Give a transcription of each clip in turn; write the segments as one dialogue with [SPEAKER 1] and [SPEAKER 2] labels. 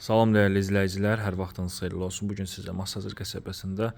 [SPEAKER 1] Salam dəyərli izləyicilər, hər vaxtınız xeyirli olsun. Bu gün sizə Masazır qəsəbəsində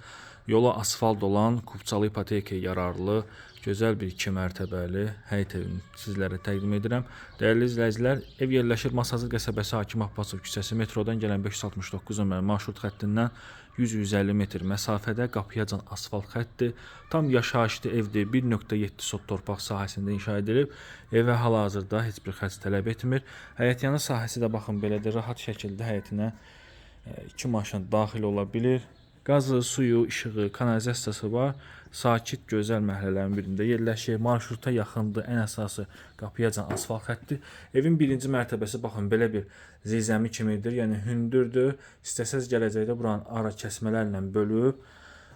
[SPEAKER 1] yola asfalt olan Kupçalı ipotekaya yararlı gözəl bir 2 mərtəbəli həyət evini sizlərə təqdim edirəm. Dəyərli izləyicilər, ev yerləşir Masazır qəsəbəsi Hakim Abbasov küçəsi metrodan gələn 569 nömrəli marşrut xəttindən 100-150 metr məsafədə qapıyacan asfalt xətti, tam yaşayışlı evdir. 1.7 sot torpaq sahəsində inşa edilib. Evə hal-hazırda heç bir xərc tələb etmir. Həyətyanı sahəsi də baxın belədir, rahat şəkildə həyətinə e, iki maşın daxil ola bilir. Qazı, suyu, işığı, kanalizasiyası var. Sakit, gözəl məhəllələrin birində yerləşir. Marşruta yaxındır. Ən əsası qapıyacan asfalt xətti. Evin birinci mərtəbəsi baxın belə bir zirzəmi kimidir. Yəni hündürdür. İstəsəz gələcəkdə buranı ara kəsmələrlə bölüb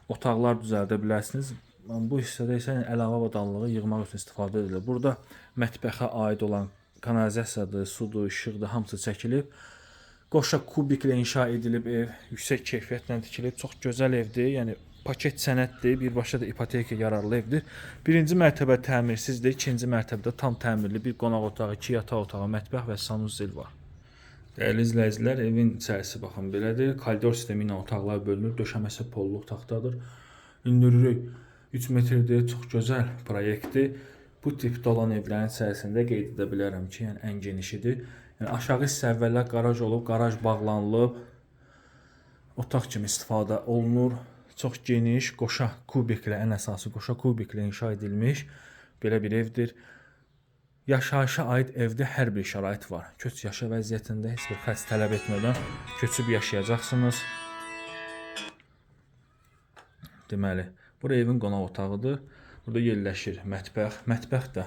[SPEAKER 1] otaqlar düzəldə bilərsiniz. Bu hissədə isə yəni əlavə avadanlığı yığmaq üçün istifadə edilir. Burada mətbəxə aid olan kanalizasiyadır, sudur, işıqdır, hamısı çəkilib. Qoşa kubiklə inşa edilib ev, yüksək keyfiyyətlə tikilib, çox gözəl evdir. Yəni paket sənəddir, birbaşa da ipoteka yararlı evdir. Birinci mərtəbə təmirsizdir, ikinci mərtəbədə tam təmirli bir qonaq otağı, iki yataq otağı, mətbəx və sanuzel var. Dəyərli izləyicilər, evin içərisi baxın belədir. Koridor sistemi ilə otaqlar bölünür. Döşəməsi polluq taxtadır. Hündürlük 3 metrdir. Çox gözəl proyektdir. Bu tipdə olan evlərin içərisində qeyd edə bilərəm ki, yəni ən genişidir. Yəni aşağı hissə əvvəllər qaraj olub, qaraj bağlanılıb. Otaq kimi istifadə olunur. Çox geniş, qoşa kubiklə, ən əsası qoşa kubiklə inşa edilmiş belə bir evdir. Yaşayışa aid evdə hər bir şərait var. Köç yaşa vəziyyətində heç bir xərc tələb etmədən köçüb yaşayacaqsınız. Deməli, bura evin qonaq otağıdır. Burada yerləşir mətbəx. Mətbəx də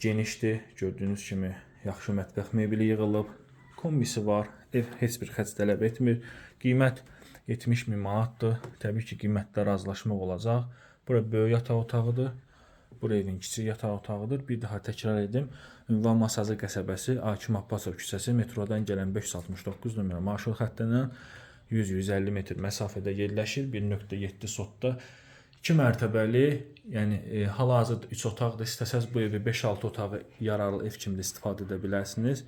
[SPEAKER 1] genişdir. Gördüyünüz kimi yaxşı mətbəx mebeli yığılıb. Kombisi var. Ev heç bir xərc tələb etmir. Qiymət 70 min manatdır. Təbii ki, qiymətdə razılaşmaq olacaq. Bura böyük yataq otağıdır. Bura evin kiçik yataq otağıdır. Bir daha təkrar edim. Ünvan Masazı qəsəbəsi Hakim Abbasov küçəsi metrodan gələn 569 nömrə marşrut xəttindən 100-150 metr məsafədə yerləşir. 1.7 sotda 2 mərtəbəli, yəni e, hal-hazırda 3 otaqda istəsəz bu evi 5-6 otağı yararlı ev kimi də istifadə edə bilərsiniz.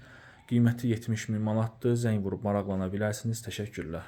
[SPEAKER 1] Qiyməti 70 min manatdır. Zəng vurub maraqlana bilərsiniz. Təşəkkürlər.